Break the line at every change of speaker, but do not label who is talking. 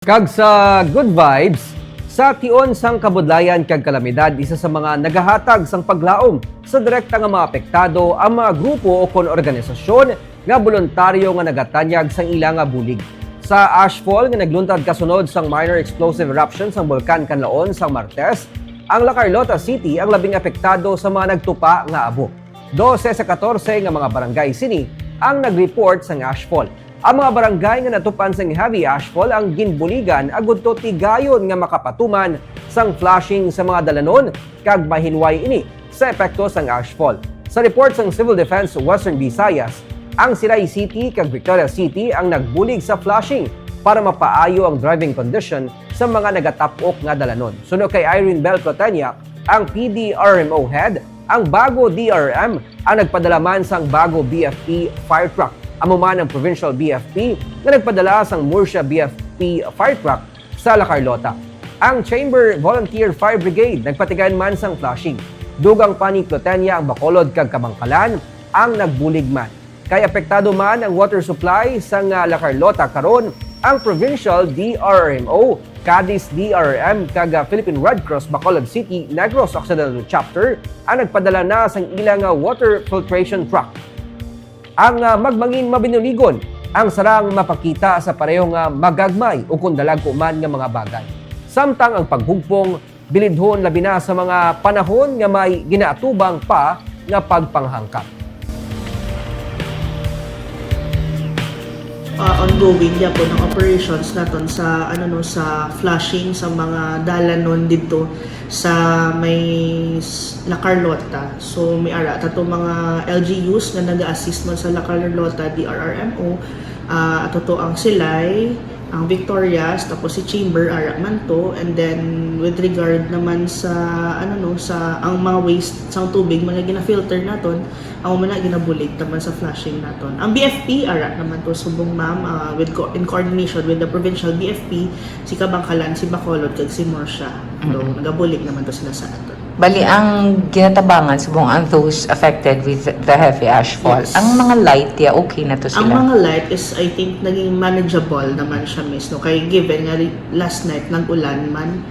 Kag sa good vibes, sa tion sang kabudlayan kag kalamidad isa sa mga nagahatag sang paglaom sa direkta nga mga apektado ang mga grupo o kon organisasyon nga voluntaryo nga nagatanyag sang ilang nga bulig. Sa ashfall nga nagluntad kasunod sang minor explosive eruption sang bulkan Kanlaon sang Martes, ang La Carlota City ang labing apektado sa mga nagtupa nga abo. 12 sa 14 nga mga barangay sini ang nag-report sang ashfall. Ang mga barangay nga natupan sang heavy ashfall ang ginbuligan agud to tigayon nga makapatuman sang flashing sa mga dalanon kag mahinway ini sa epekto sang ashfall. Sa report sang Civil Defense Western Visayas, ang Silay City kag Victoria City ang nagbulig sa flashing para mapaayo ang driving condition sa mga nagatapok nga dalanon. Suno kay Irene Bell Protenia, ang PDRMO head, ang bago DRM ang nagpadala man sang bago BFP fire truck amo man ang provincial BFP na nagpadala sang Murcia BFP fire truck sa La Carlota. Ang Chamber Volunteer Fire Brigade nagpatigayan man sang flashing. Dugang pani Plotenia ang Bacolod kag Kamangkalan ang nagbulig man. Kay apektado man ang water supply sa nga La Carlota karon ang provincial DRMO, Cadiz DRM kag ah, Philippine Red Cross Bacolod City Negros Occidental Chapter ang nagpadala na sang ilang water filtration truck ang uh, magmangin mabinuligon ang sarang mapakita sa parehong uh, magagmay o kung dalag ko man nga mga bagay. Samtang ang paghugpong bilidhon labi na sa mga panahon nga may ginaatubang pa nga pagpanghangkap.
Uh, ongoing ya po ng operations naton sa ano no sa flushing sa mga dalanon dito sa may La Carlota. So may ara tato mga LGUs nga nag-assist man sa La Carlota DRRMO uh, ato to ang Silay ang Victorias tapos si Chamber ara man to. And then with regard naman sa ano no sa ang mga waste sa tubig mga gina-filter naton ang mga ginabulig naman sa flushing naton ang BFP ara naman to subong ma'am ah, with co- in coordination with the provincial BFP si Kabangkalan si Bacolod kag si Morsha. So nagabulig naman to sila sa aton
Bali, ang ginatabangan subong ang those affected with the heavy ashfall.
Yes.
Ang mga light, yeah, okay na to
Ang
sila.
mga light is I think naging manageable naman siya miss no kay given nga last night nag-ulan man